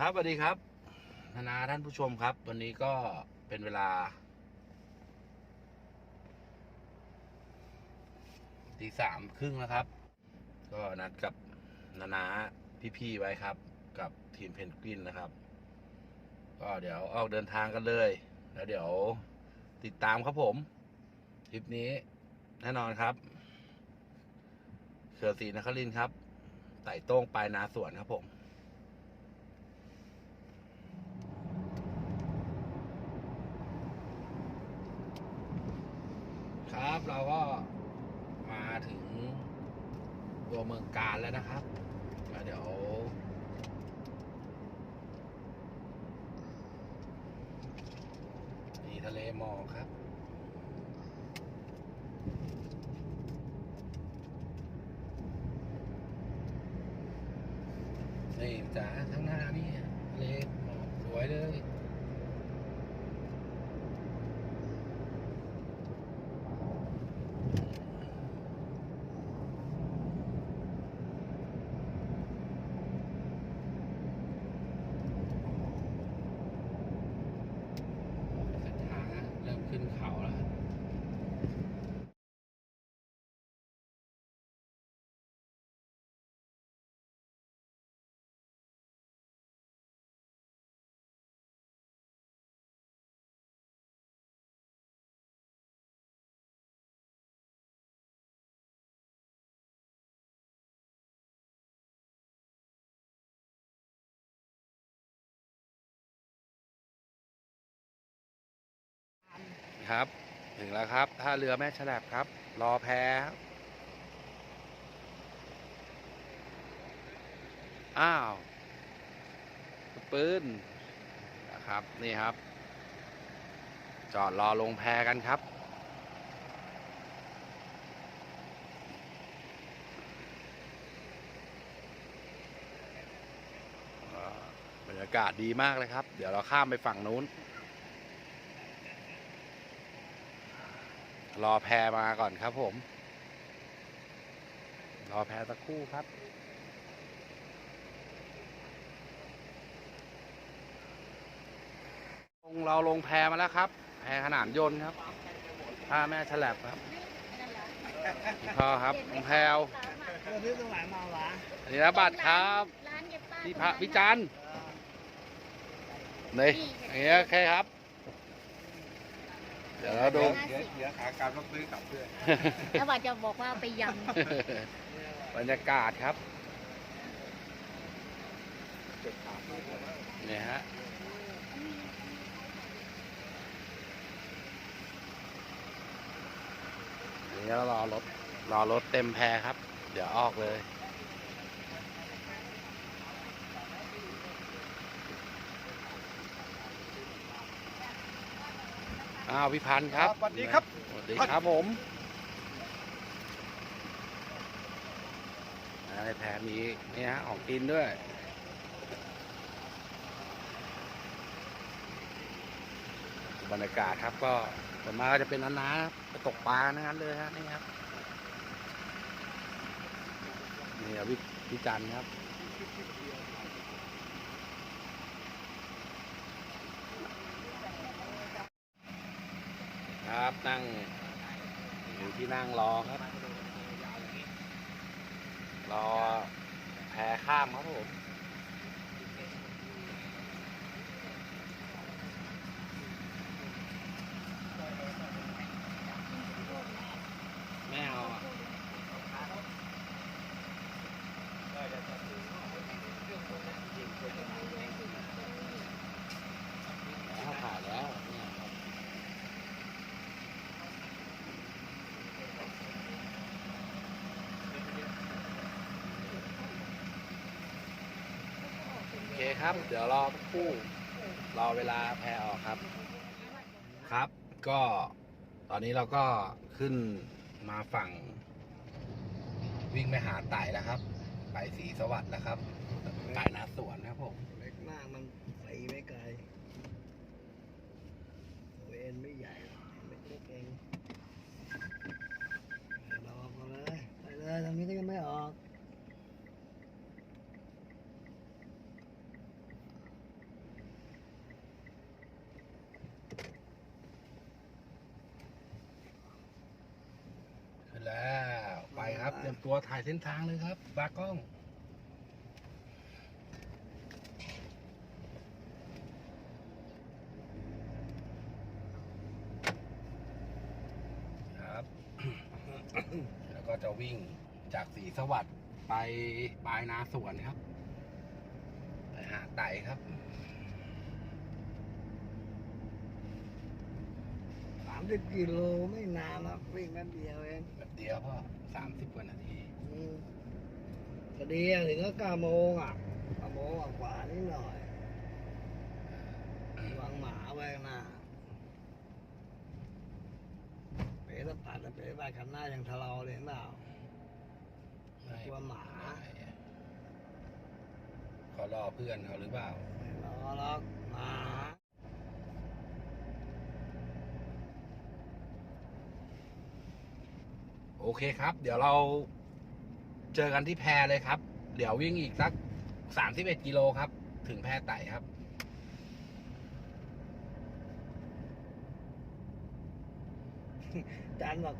ครับสวัสดีครับนานาท่านผู้ชมครับ วันนี้ก็เป็นเวลาตีสามครึ่งแล้วครับ ก็นัดกับนานาพี่ๆไว้ครับ กับทีมเพนกวินนะครับ ก็เดี๋ยวออกเดินทางกันเลย แล้วเดี๋ยวติดตามครับผมทริปนี้แน่นอนครับเขือศรีนครินทร์ครับไต่โต้งปลายนาสวนครับผม ครับเราก็มาถึงตัวเมืองการแล้วนะครับเดี๋ยว มีทะเลหมอกครับ นี่จ้าข้างหน้านี่ทะเลหมอกสวยเลย เส้นทางนะเริ่มขึ้นเขาแล้วครับ ครับถึงแล้วครับท่าเรือแม่ฉลับครับ รอแพอ้าวปืนนะครับนี่ครับ จอดรอลงแพกันครับ บรรยากาศดีมากเลยครับ เดี๋ยวเราข้ามไปฝั่งนู้น รอแพรมาก่อนครับผม รอแพรสักครู่ครับลงเราลงแพรมาแล้วครับ แพรขนานยนต์ครับท่าแม่ฉลับครับพอครับลงแพรวเออซื้อตรงไหนมาวะอันนี้นะบัตรครับร้านเย็บป้าพี่พระพี่จันทร์นี่อย่างเงี้ยโอเคครับเดี๋ยวเราดูเดี๋ยวเดี๋ยวขากลับต้องซื้อกลับเพื่อนแล้วว่าจะบอกว่าไปยบรรยากาศครับเนี่ยฮะเดี๋ยวเรารอรถรอรถเต็มแพรครับ เดี๋ยวออกเลย อ้าวพี่พันธ์ครับสวัสดีครับสวัสดีครับผมอ่าในแพรมีนี่ฮะของกินด้วยบรรยากาศครับก็ส่วนมากก็จะเป็นน้าๆไปตกปลานั้นเลยฮะนี่ครับนี่ครับพี่พี่จันทร์ครับ ครับ นั่งอยู่ที่นั่งรอครับ รอแพข้ามครับผมเอาอะเอาผ่านแล้วเนี่ยครับ โอเครับ เดี๋ยวรอคู่รอเวลาแพรออกครับ ครับ ก็ตอนนี้เราก็ขึ้นมาฝั่ง วิ่งไปหาไต่แล้วครับ ไปสีสวัสดิ์แล้วครับไต่นาสวนครับผม เล็กมากมันตีไม่ไกลตัวเอ็นไม่ใหญ่เล็กเล็กเองเราออกมาเลยไปเลยทางนี้ก็ยังไม่ออก เตรียมตัวถ่ายเส้นทางเลยครับบากล้อง ครับ แล้วก็จะวิ่งจากสีสวัสดิ์ไปปลายนาสวนครับ ไปหาไต่ครับสามสิบกิโลไม่นานนะวิ่งแป๊บเดียวเองแบบเดียวพ่อ สามสิบกว่านาทีอืมพอดีอะถึงก็เก้าโมงอะเก้าโมงกว่านิดหน่อยวางหมาไว้ข้างหน้าเป๋ตะปัดอะเป๋ไปคันหน้ายังทะเลาะเลยเห็นเปล่า ไม่กลัวหมาเขารอเพื่อนเขาหรือเปล่า ไม่รอหรอกหมา โอเคครับ เดี๋ยวเราเจอกันที่แพเลยครับ เดี๋ยววิ่งอีกสักสามสิบเอ็ดกิโลครับ ถึงแพไต่ครับจานบอก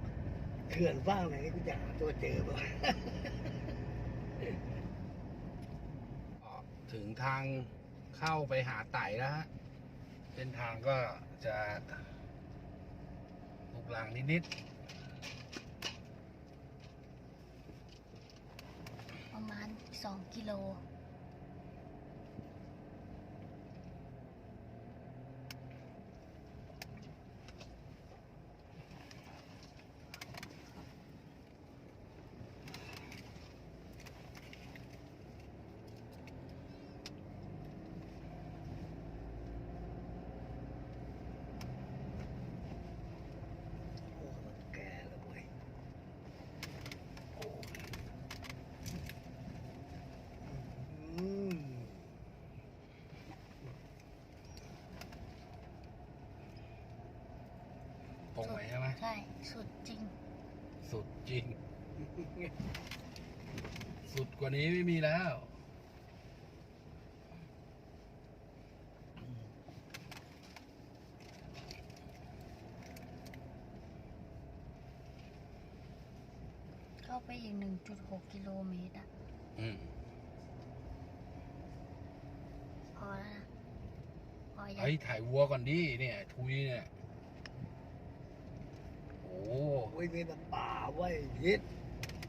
เขื่อนฟ้างไหนนี่กูจะหาตัวเจอป่ะถึงทางเข้าไปหาไต่แล้วฮะเส้นทางก็จะลุกลังนิด ประมาณสองกิโล โอ้มันแก่แล้วเว้ยอืม ๆ ตรงไหน ใช่ไหมใช่ สุดจริง สุดจริง สุดกว่านี้ไม่มีแล้ว เข้าไปอีกหนึ่งจุดหกกิโลเมตรอะอืมพอแล้วนะพอยังเฮ้ยถ่ายวัวก่อนดิเนี่ยทุยเนี่ย โอ้ โอ้ยมีแต่ป่าไว้ยยิด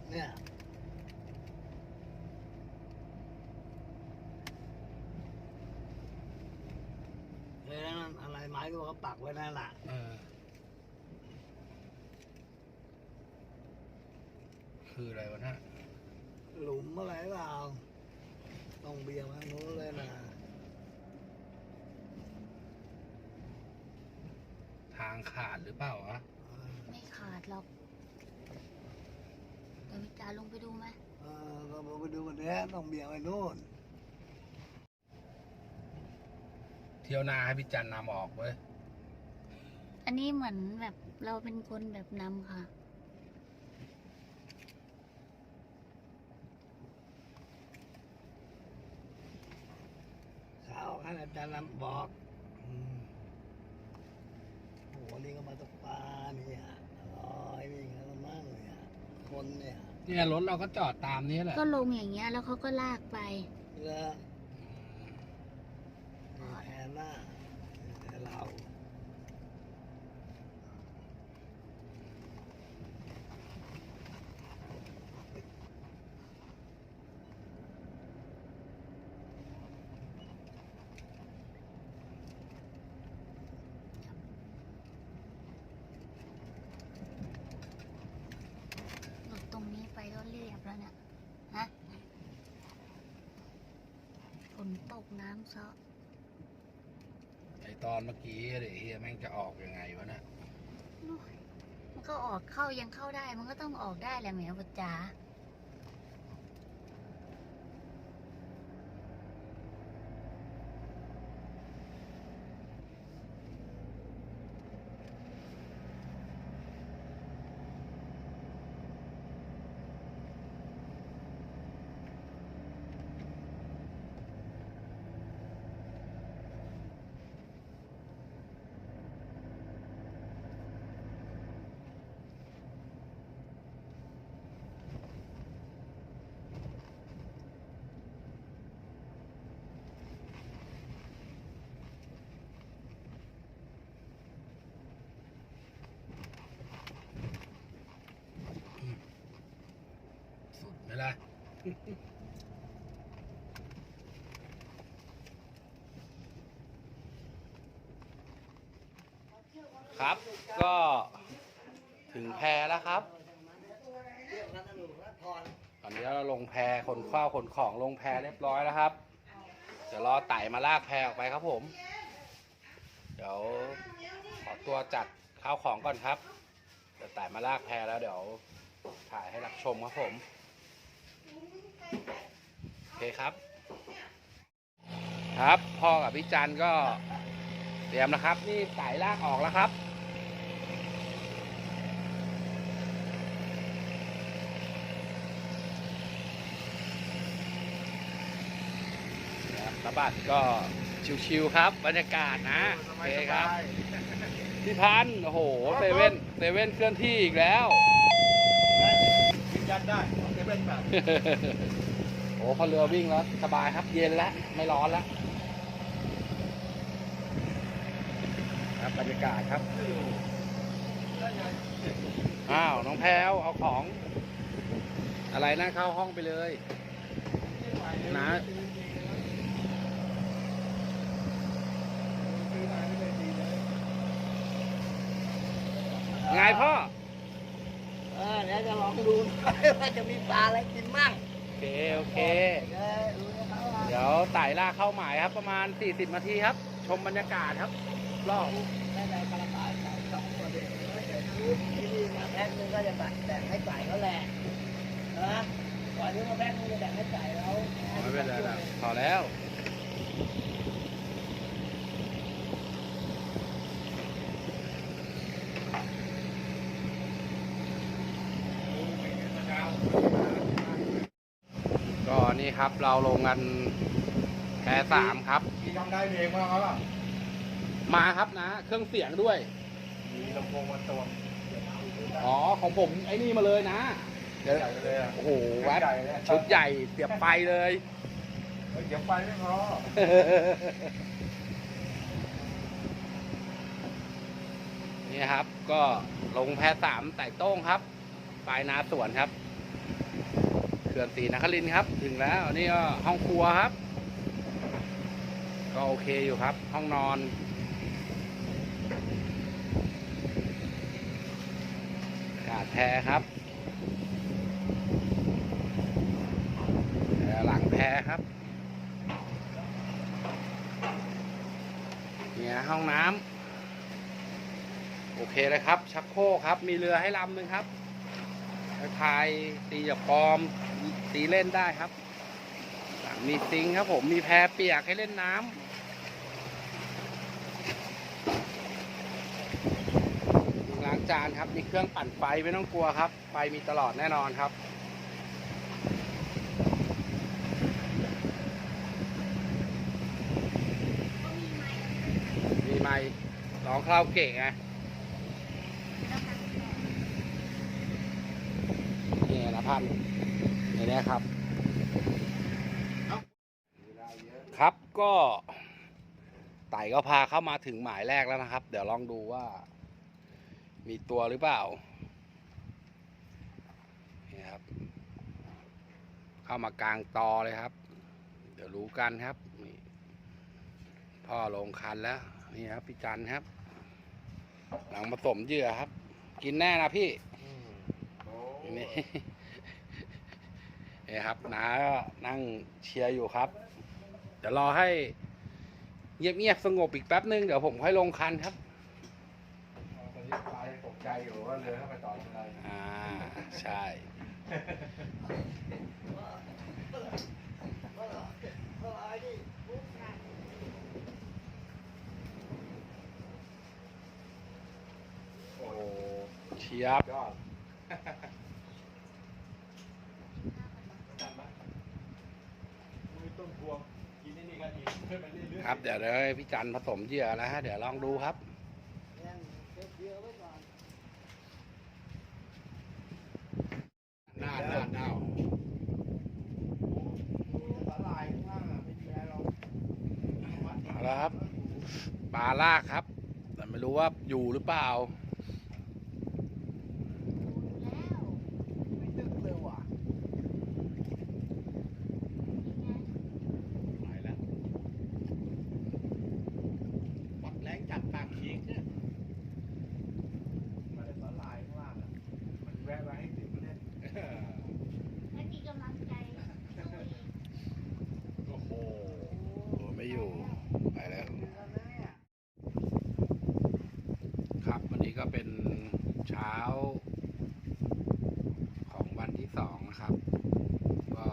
เนี่ยเลยนั่นอะไรไม้ที่เขาปักไว้นั่นแหละเออ คืออะไรวะเนะหลุมอะไรเปล่าต้องเบียร์มาโน้นเลยนะทางขาดหรือเปล่าวะเออไม่ ขาดหรอกเดี๋ยววิจารลงไปดูไหมเออเราไปดูกันเนี้ยต้องเบียร์ไปโน่นเที่ยวหน้าให้พี่จันนำออกเว้ย อันนี้เหมือนแบบเราเป็นคนแบบนำค่ะข่าวท่านอาจารย์นำบอกอืมโอ้โหนี่ก็มาตกปลาเนี่ยอ๋อไอ้นี่ก็มั่งเนี่ย คนเนี่ยเนี่ยรถเราก็จอดตามนี้แหละก็ลงอย่างเงี้ย แล้วเขาก็ลากไปเรือแทนหน้าแต่เรา หลุดตรงนี้ไปก็เรียบแล้วเนี่ย ฮะ ฝนต กน้ำซะไอตอนเมื่อกี้เดี๋ยวเฮียแม่งจะออกยังไงวะเนะมันก็ออกเข้ายังเข้าได้ มันก็ต้องออกได้แหละแหมบุจจา ครับ ก็ถึงแพแล้วครับอันนะหนูนะพรตอนนี้เราลงแพขนข้าวขนของลงแพเรียบร้อยแล้วครับ เดี๋ยวรอไต่มาลากแพออกไปครับผม เดี๋ยวขอตัวจัดข้าวของก่อนครับ เดี๋ยวไต่มาลากแพแล้วเดี๋ยวถ่ายให้รับชมครับผม โอเคครับ ครับพ่อกับพี่จันก็เตรียมนะครับ นี่ไต่ลากออกแล้วครับสบัดก็ชิวๆครับ บรรยากาศนะโอเคครับพี่พันโอ้โหเซเว่นเซเว่นเคลื่อนที่อีกแล้วยืนยันได้ เซเว่นแบบโอ้พอเรือวิ่งแล้ว สบายครับ เย็นแล้ว ไม่ร้อนแล้ว ครับบรรยากาศครับ อ้าว น้องแพลวเอาของ อะไรนะเข้าห้องไปเลยนะไงพ่อ ดี๋ยวจะลองดูว่าจะมีปลาอะไรกินมั่งโอเค โอเคเดี๋ยวดูนะครับว่าเดี๋ยวไต่ล่ากเข้าหมายครับ ประมาณ 40นาทีครับ ชมบรรยากาศครับ รอบ ได้ได้ปลาปลาสองสองตัวเด็กที่นี่มาแพ็คนึงก็จะแบ่งแบ่งให้ไก่เขาแหละนะก่อนที่มาแพ็คนึงจะแบ่งให้ไก่แล้วไม่เป็นไรแล้วพอแล้ว ก็นี่ ครับ เราลงกันแพรสามครับมีทำได้เพลงบ้างครับ มาครับนะ เครื่องเสียงด้วย มีลำโพงมาตัวอ๋อของผมไอ้นี่มาเลยนะเดี๋ยวใหญ่เลยอะโอ้โหแวบใหญ่เลยชุดใหญ่เสียบไฟเลยเก็บไฟไม่พอนี่ครับ ก็ลงแพสามไต่โต้งครับ ปลายนาสวนครับเขื่อนศรีนครินครับ ถึงแล้วนี่ก็ห้องครัวครับ ก็โอเคอยู่ครับ ห้องนอนขาดแพครับหลังแพครับเนี่ยห้องน้ำโอเคเลยครับ ชักโครกครับ มีเรือให้ลำหนึ่งครับแล้วพายตีจับปอม ตีเล่นได้ครับ หลังมีซิงครับผมมีแพเปียกให้เล่นน้ำล้างจานครับ มีเครื่องปั่นไฟไม่ต้องกลัวครับ ไฟมีตลอดแน่นอนครับ มีไม้ร้องคราโอเกะไงนี่นะพัน นี่นะครับ ครับก็ไต่ก็พาเข้ามาถึงหมายแรกแล้วนะครับ เดี๋ยวลองดูว่า มีตัวหรือเปล่านี่ครับ เข้ามากลางตอเลยครับ เดี๋ยวรู้กันครับนี่พ่อลงคันแล้ว นี่ครับพี่จันครับ หลังผสมเหยื่อครับ กินแน่นะพี่นี่ นี่ครับน้าก็นั่งเชียร์อยู่ครับ เดี๋ยวรอให้เงียบๆสงบอีกแป๊บนึง เดี๋ยวผมค่อยลงคันครับตอนนี้ปลายังตกใจอยู่ว่าเรือเข้าไปต่อทำไมอ่าใช่โอ้โหเชียบ ยอดไม่ต้องพวงกินนี่นี่กันอีกเพื่อไปเรื่อยๆ ครับ เดี๋ยวเดี๋ยวพี่จันผสมเหยื่อแล้วฮะ เดี๋ยวลองดูครับยังเก็บเยอะไว้ก่อนหน้าหน้าหน้าสาหร่ายข้างล่างอะไม่มีอะไรหรอกเอาละครับปลาลากครับ แต่ไม่รู้ว่าอยู่หรือเปล่า ก็เป็นเช้า ของวันที่สองนะครับ ก็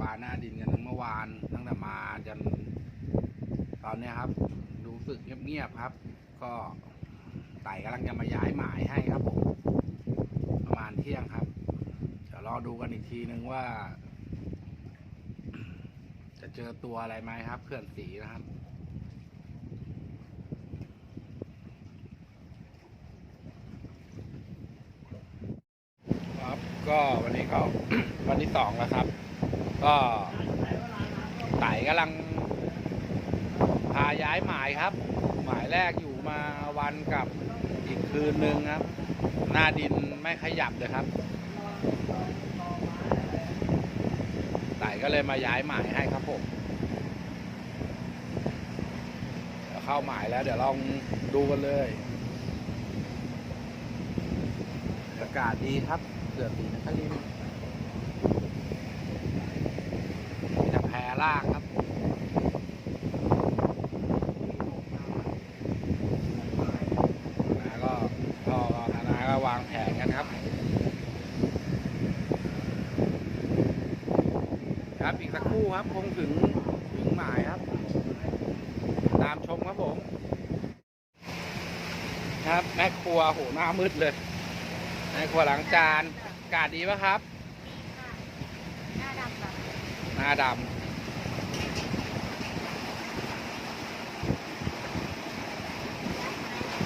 ปลาหน้าดินกันทั้งเมื่อวานตั้งแต่มาจนตอนนี้ครับรู้สึกเงียบๆครับ ก็ไต่กำลังจะมาย้ายหมายให้ครับผมประมาณเที่ยงครับเดี๋ยวรอดูกันอีกทีนึงว่า จะเจอตัวอะไรไหมครับเขื่อนสีนะครับ ก็วันนี้ก็วันที่สองแล้วครับ ก็ไต่กำลัง พาย้ายหมายครับ หมายแรกอยู่มาวันกับอีกคืนนึงครับ หน้าดินไม่ขยับเลยครับไต่ก็เลยมาย้ายหมายให้ครับผมเดี๋ยวเข้าหมายแล้วเดี๋ยวลองดูกันเลย อากาศดีครับ เกือบสีนครินทร์มีแต่แพรล่างครับนาก็พ่อก็นานาก็วางแผนกันครับ ครับอีกสักครู่ครับคงถึงถึงหมายครับ ตามชมครับผมครับแม่ครัวโหหน้ามืดเลยในครัวหลังจาน กาศดีปะครับ หน้าดำแบบหน้าดำ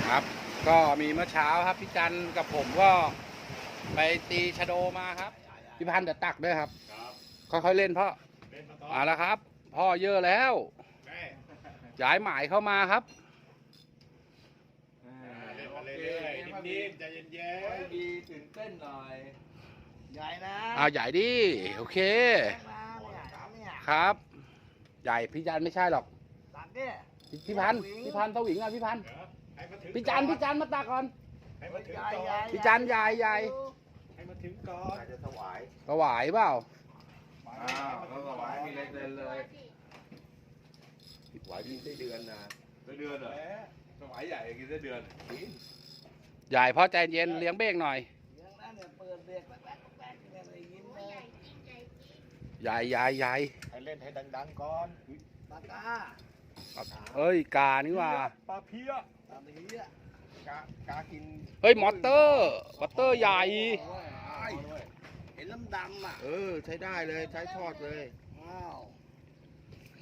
ครับ ก็มีเมื่อเช้าครับพี่จันกับผมก็ไปตีชะโดมาครับพี่พันธ์เดี๋ยวตักด้วยครับครับค่อยๆเล่นพ่อเล่นมาต่อมาแล้วครับ พ่อเยอะแล้วแม่ย้ายหมายเข้ามาครับเล่นมาเรื่อยๆนิ่มๆใจเย็นดีตื่นเต้นหน่อย ใหญ่นะเอาใหญ่ดิโอเคมาเนี่ยเนี่ยครับ ใหญ่พี่จันไม่ใช่หรอกตัดเนี่ยพี่พี่พันธ์พี่พันธ์สวิงอะพี่พันธ์ๆเดี๋ยวให้มาถึงพี่จันก่อพี่จันมาตักก่อน ให้มาถึงใหญ่ก่อใหญ่นพี่จันใหญ่ใหญ่ ให้มาถึงก่อนจะถวายถวายเปล่าอ้าวแล้วถวายมีเล็กเดินเลยถวายกินได้เดือนนะได้เดือนเหรอสมัยใหญ่กินได้เดือน ใหญ่พ่อใจเย็นเลี้ยงเบรกหน่อยเรื่องนั้นเนี่ยเปิดเด็กแป๊กแป๊กแป๊กเนี่ยเลยยิ้มเลย ใหญ่ใหญ่ใหญ่ให้เล่นให้ดัง ๆ ก่อนปากกาเอ้ยกานี่หว่าปลาเพี้ยตามนี้อะกากากินเฮ้ยมอเตอร์มอเตอร์ใหญ่เห็นลำดำอะเออใช้ได้เลยใช้ทอดเลยอ้าว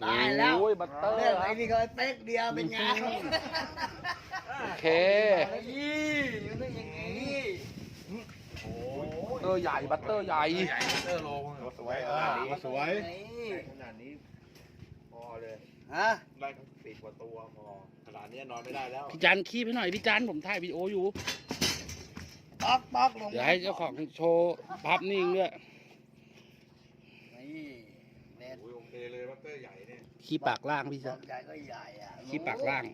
ตายแล้วโอ้ยมอเตอร์เนี่ยคไอ้รับนี่ก็เป๊กเดียวเป็นไงโอเคนี่มันต้องอย่างนี้โอ้มอเตอร์ใหญ่บัตเตอร์ใหญ่ใหญ่เตอร์โลงตัว สวยเออตัวสวยนี่ขนาดนี้ พอเลย ฮะ ได้สิบกว่าตัวพอขนาดนี้นอนไม่ได้แล้ว พี่จันคีบให้หน่อยพี่จันผมถ่ายวีดีโออยู่ป๊อกป๊อกลงเดี๋ยวให้เจ้าของโชว์ภาพนิ่งด้วยนี่เด็ดโอ้ยโอเคเลยวัตเตอร์ใหญ่เนี่ยขี้ปากล่างพี่บจัอนกใหญ่ก็ใหญ่อะขี้ปากล่าง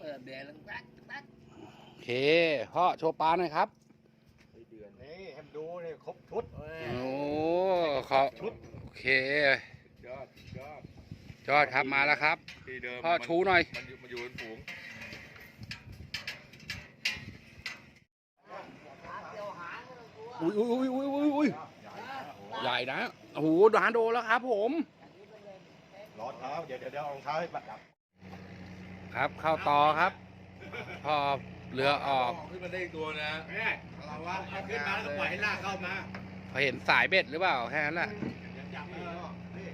เปิดเด็ดแล้วแป๊กแป๊กโอเคพ่อโชว์ปลาหน่อยครับได้เดือนนี่ให้มันดูนี่ครบชุดเว้ยโอ้ ขอชุดโอเคยอดยอดยอดครับมาแล้วครับที่เดิมพ่อชูหน่อย มันอยู่มันอยู่เป็นฝูงอุ้ยอุ้ยอุ้ยอุ้ยอุ้ยใหญ่นะโอ้โหดานโดแล้วครับ ผมรอเท้าเดี๋ยวเดี๋ยวเดี๋ยวเอารองเท้าให้ปัดดับครับเข้าต่อครับ พอเรือออกขึ้นมาได้อีกตัวนะแม่เราว่าเอาขึ้นมาแล้วก็ปล่อยให้ลากเข้ามา พอเห็นสายเบ็ดหรือเปล่าแค่นั้นแหละอย่าจับเลยนี่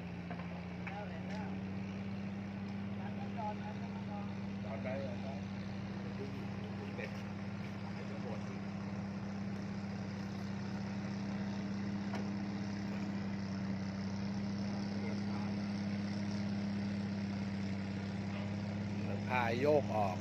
ตอนได้ตอนได้พายโยกออก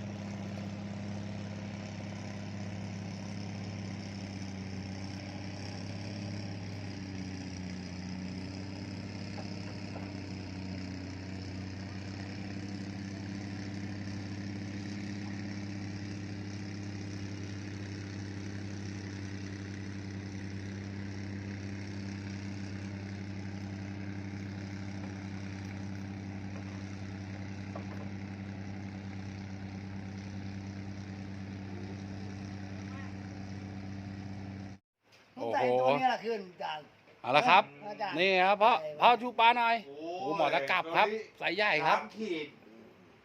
โอ้แต่โหตัวเนี้ยแหละขึ้นจาน เอาละครับเอก็จะนี่ครับพ่อพ่อชูปลาหน่อย โอ้โหหมอตะกลับครับสายใหญ่ครับ สามขีด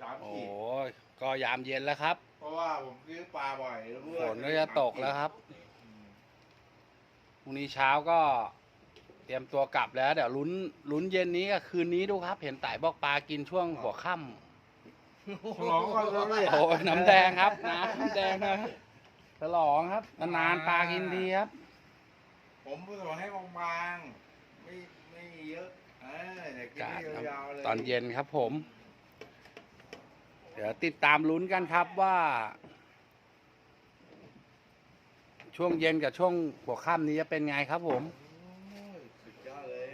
สามโอ้ขีด ยก็ยามเย็นแล้วครับเพราะว่าผมซื้อปลาบ่อยแล้วฝนก็จะตกแล้วครับพรุ่งนี้เช้าก็ เตรียมตัวกลับแล้ว เดี๋ยวลุ้นลุ้นเย็นนี้กับคืนนี้ดูครับ เห็นต่ายบอกปลากินช่วงหัวค่ฉลองก่อนเลยำโอ้ยน้ำแดงครับน้ำแดงนะฉลองครับนานๆปลากินทีครับ ผมผสมให้บางๆไม่ไม่เยอะเออเดี๋ยวกินกาให้ดครับยาวๆเลยตอนเย็นครับผม เดี๋ยวติดตามลุ้นกันครับว่า ช่วงเย็นกับช่วงหัวค่ำนี้จะเป็นไงครับผม โอ้ยสุดยอดเลย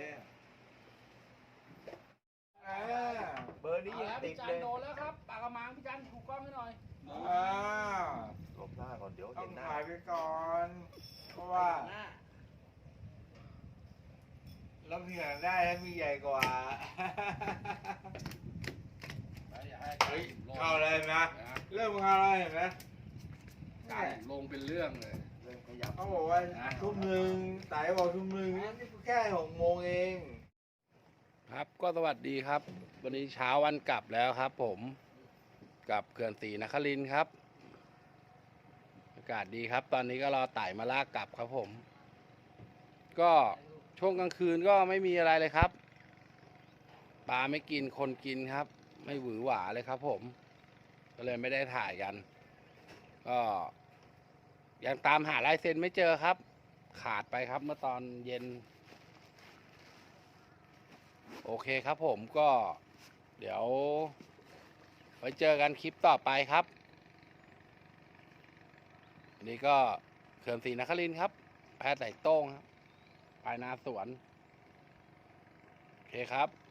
อ่าเบอร์นี้ยังติดเลยโดนแล้วครับปากกระมังพี่จันถูกกล้องให้หน่อยอ่าหลบหน้าก่อนเดี๋ยวต้อเห็งนหน้าถ่ายไปก่อน เพราะว่า เราเหงื่อได้ถ้ามีใหญ่กว่า เฮ้ยเข้าเลยเห็นไหมเริ่มเข้าแล้วเห็นไหมลงเป็นเรื่องเลยเริ่มขยับเขาบอกว่าทุ่มหนึ่งไต่บอกทุ่มหนึ่งนี่แค่หกโมงเอง ครับก็สวัสดีครับ วันนี้เช้าวันกลับแล้วครับ ผมกลับเขื่อนศรีนครินทร์ครับ อากาศดีครับ ตอนนี้ก็รอไต่มาลากกลับครับผม ก็ ช่วงกลางคืนก็ไม่มีอะไรเลยครับ ปลาไม่กินคนกินครับ ไม่หวือหวาเลยครับ ผม ก็เลยไม่ได้ถ่ายกัน ก็ ยังตามหาลายเซ็นไม่เจอครับ ขาดไปครับเมื่อตอนเย็น โอเคครับผมก็เดี๋ยว ไว้เจอกันคลิปต่อไปครับันนี้ก็เขื่อนศรีนครินทร์ครับ แพทย์ไหลโต้งครับ ปลายนาสวน โอเคครับ